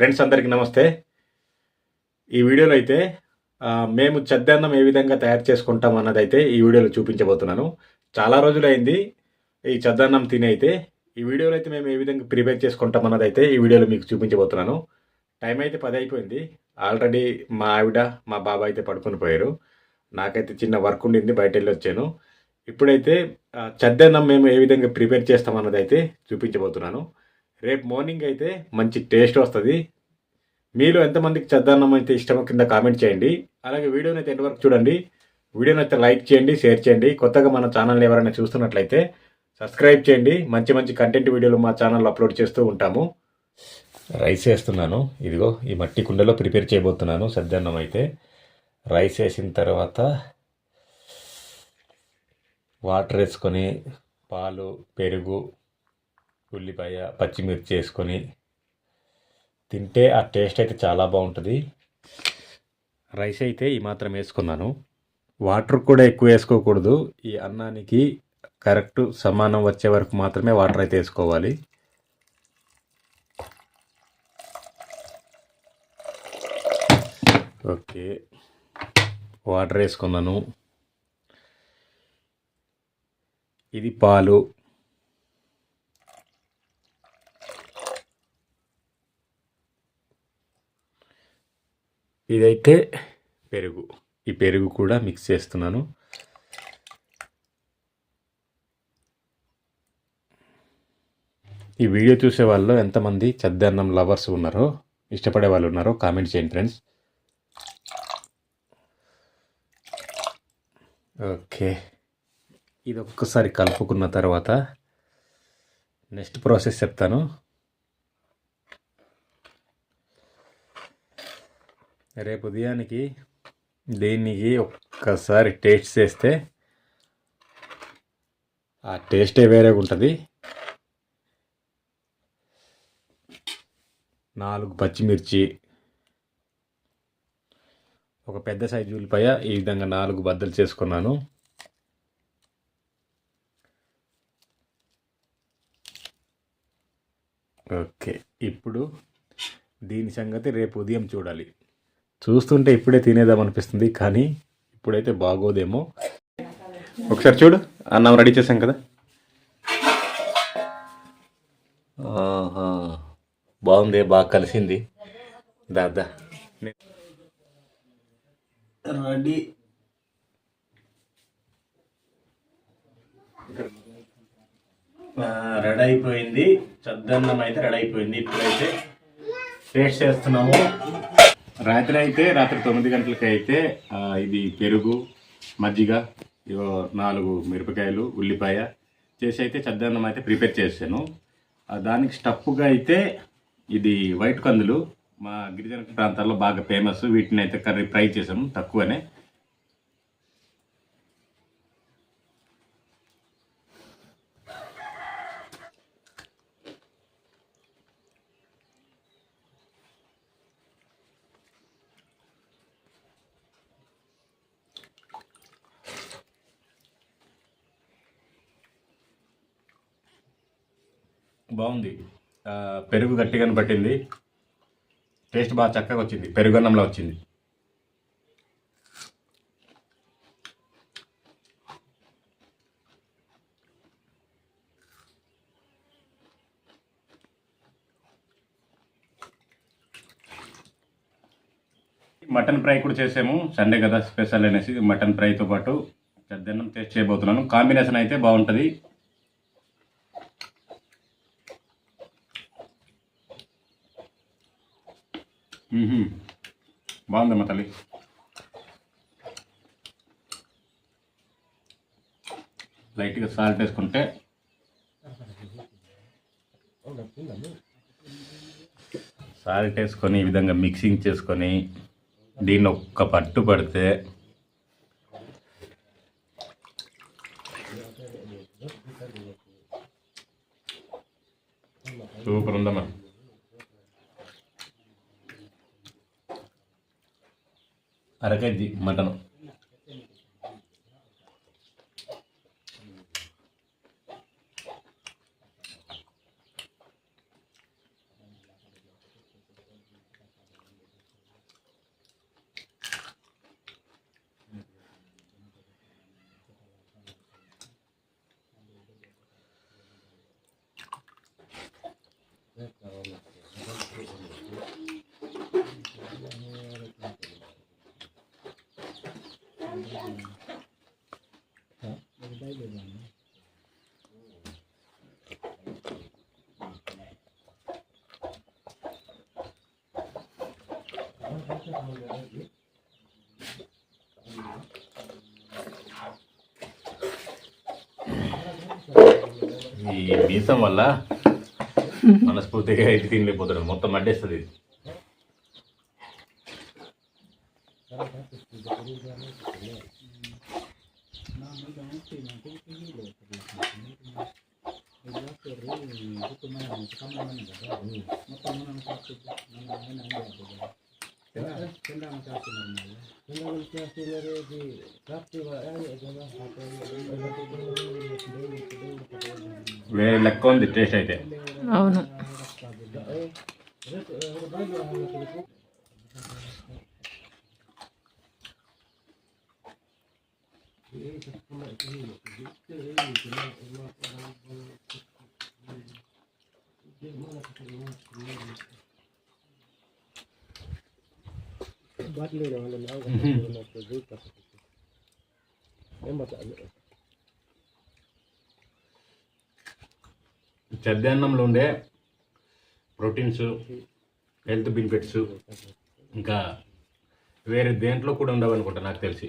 Friends అందరికీ నమస్తే. ఈ వీడియోలో అయితే మేము చెద్దన్నం ఏ విధంగా తయారు చేసుకుంటాం అన్నదైతే ఈ వీడియోలో చూపించబోతున్నాను. చాలా రోజులైంది ఈ చెద్దన్నం తిని అయితే ఈ వీడియోలో అయితే మేము ఏ విధంగా ప్రిపేర్ చేసుకుంటాం అన్నదైతే ఈ వీడియోలో మీకు చూపించబోతున్నాను. టైం అయితే పది అయిపోయింది. ఆల్రెడీ మా ఆవిడ మా బాబా అయితే పడుకొని పోయారు. నాకైతే చిన్న వర్క్ ఉండింది బయట వెళ్ళి వచ్చాను. ఇప్పుడైతే చెద్దన్నం మేము ఏ విధంగా ప్రిపేర్ చేస్తాం అన్నది అయితే చూపించబోతున్నాను. రేపు మార్నింగ్ అయితే మంచి టేస్ట్ వస్తుంది. మీలో ఎంతమందికి చద్దన్నం అయితే ఇష్టమో కింద కామెంట్ చేయండి. అలాగే వీడియోని అయితే ఎంతవరకు చూడండి వీడియోని అయితే లైక్ చేయండి షేర్ చేయండి. కొత్తగా మన ఛానల్ని ఎవరైనా చూస్తున్నట్లయితే సబ్స్క్రైబ్ చేయండి. మంచి మంచి కంటెంట్ వీడియోలు మా ఛానల్లో అప్లోడ్ చేస్తూ ఉంటాము. రైస్ వేస్తున్నాను. ఇదిగో ఈ మట్టి కుండలో ప్రిపేర్ చేయబోతున్నాను. సద్దన్నం అయితే రైస్ వేసిన తర్వాత వాటర్ వేసుకొని పాలు పెరుగు ఉల్లిపాయ పచ్చిమిర్చి వేసుకొని తింటే ఆ టేస్ట్ అయితే చాలా బాగుంటుంది. రైస్ అయితే ఈ మాత్రం వేసుకున్నాను. వాటర్ కూడా ఎక్కువ వేసుకోకూడదు. ఈ అన్నానికి కరెక్ట్ సమానం వచ్చే వరకు మాత్రమే వాటర్ అయితే వేసుకోవాలి. ఓకే. వాటర్ వేసుకున్నాను. ఇది పాలు. ఇదైతే పెరుగు. ఈ పెరుగు కూడా మిక్స్ చేస్తున్నాను. ఈ వీడియో చూసే వాళ్ళు ఎంతమంది చద్దన్నం లవర్స్ ఉన్నారో ఇష్టపడే వాళ్ళు ఉన్నారో కామెంట్ చేయండి ఫ్రెండ్స్. ఓకే. ఇది ఒక్కసారి కలుపుకున్న తర్వాత నెక్స్ట్ ప్రాసెస్ చెప్తాను. రేపు ఉదయానికి దీనికి ఒక్కసారి టేస్ట్ చేస్తే ఆ టేస్టే వేరేగా ఉంటుంది. నాలుగు పచ్చిమిర్చి ఒక పెద్ద సైజు ఉల్లిపాయ ఈ విధంగా నాలుగు బద్దలు చేసుకున్నాను. ఓకే ఇప్పుడు దీని సంగతి రేపు ఉదయం చూడాలి. చూస్తుంటే ఇప్పుడే తినేదాం అనిపిస్తుంది కానీ ఇప్పుడైతే బాగోదేమో. ఒకసారి చూడు అన్నం రెడీ చేసాం కదా. ఆహా. బాగుంది బాగా కలిసింది. దాదా రెడీ. రెడీ అయిపోయింది చద్దన్నం అయితే రెడీ అయిపోయింది ఇప్పుడైతే టేస్ట్ చేస్తున్నాము. రాత్రి అయితే రాత్రి తొమ్మిది గంటలకి అయితే ఇది పెరుగు మజ్జిగ ఇవో నాలుగు మిరపకాయలు ఉల్లిపాయ చేసి అయితే చద్దన్నం అయితే ప్రిపేర్ చేశాను. దానికి స్టఫ్గా అయితే ఇది వైట్ కందులు. మా గిరిజన ప్రాంతాల్లో బాగా ఫేమస్. వీటిని అయితే కర్రీ ఫ్రై చేసాము తక్కువనే. బాగుంది. పెరుగు గట్టిగానే పట్టింది. టేస్ట్ బాగా చక్కగా వచ్చింది. పెరుగన్నంలో వచ్చింది. మటన్ ఫ్రై కూడా చేసాము. సండే కదా స్పెషల్ అనేసి మటన్ ఫ్రైతో పాటు పెద్దన్నం టేస్ట్ చేయబోతున్నాను. కాంబినేషన్ అయితే బాగుంటుంది. బాగుందమ్మా తల్లి. లైట్గా సాల్ట్ వేసుకుంటే సాల్ట్ వేసుకొని ఈ విధంగా మిక్సింగ్ చేసుకొని దీన్ని ఒక్క పట్టు పడితే సూపర్ ఉందమ్మా. అరకేజీ మటన్. ఈ మీసం వల్ల మనస్ఫూర్తిగా ఇది తినలేకపోతాడు మొత్తం అడ్డేస్తుంది ఇది వేరే లెక్క ఉంది టేస్ట్ అయితే అవును. చద్దన్నంలో ఉండే ప్రోటీన్స్ హెల్త్ బెనిఫిట్స్ ఇంకా వేరే దేంట్లో కూడా ఉండవనుకుంటా నాకు తెలిసి.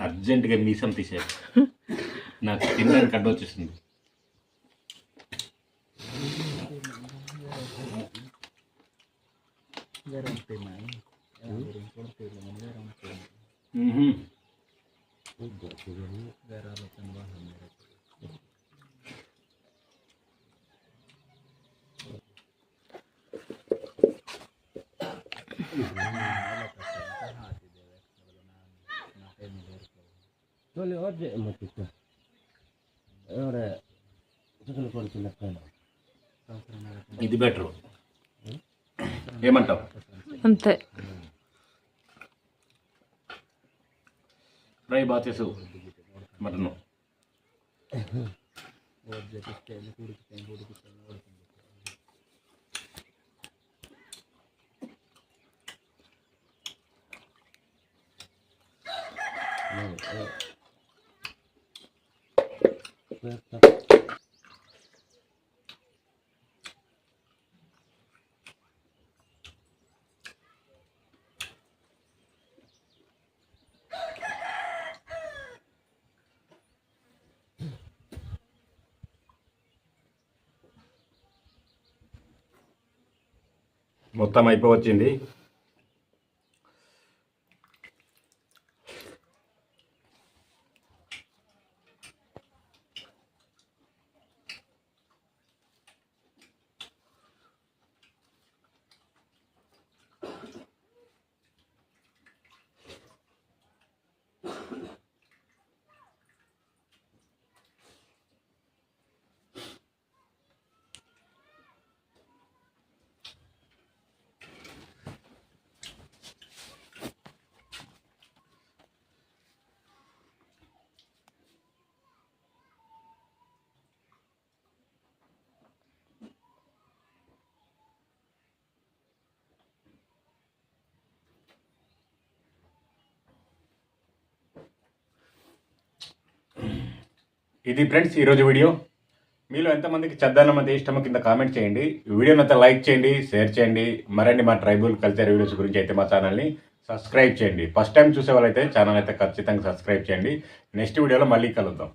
అర్జెంటుగా మీసం తీసేది నాకు తినడానికి అడ్డు Mm-hmm. Soli oggi è matita. E ora cosa ne porti la cana? ఇది బెటర్ ఏమంటావు అంతే ఫ్రై బాగా చేసావు మటన్ Aspetta. మొత్తం అయిపోవచ్చింది. ఇది ఫ్రెండ్స్ ఈరోజు వీడియో. మీలో ఎంతమందికి చద్దన్నం అంటే ఇష్టమో కింద కామెంట్ చేయండి. వీడియోని అయితే లైక్ చేయండి షేర్ చేయండి. మరిన్ని మా ట్రైబల్ కల్చర్ వీడియోస్ గురించి అయితే మా ఛానల్ని సబ్స్క్రైబ్ చేయండి. ఫస్ట్ టైం చూసే వాళ్ళైతే ఛానల్ అయితే ఖచ్చితంగా సబ్స్క్రైబ్ చేయండి. నెక్స్ట్ వీడియోలో మళ్ళీ కలుద్దాం.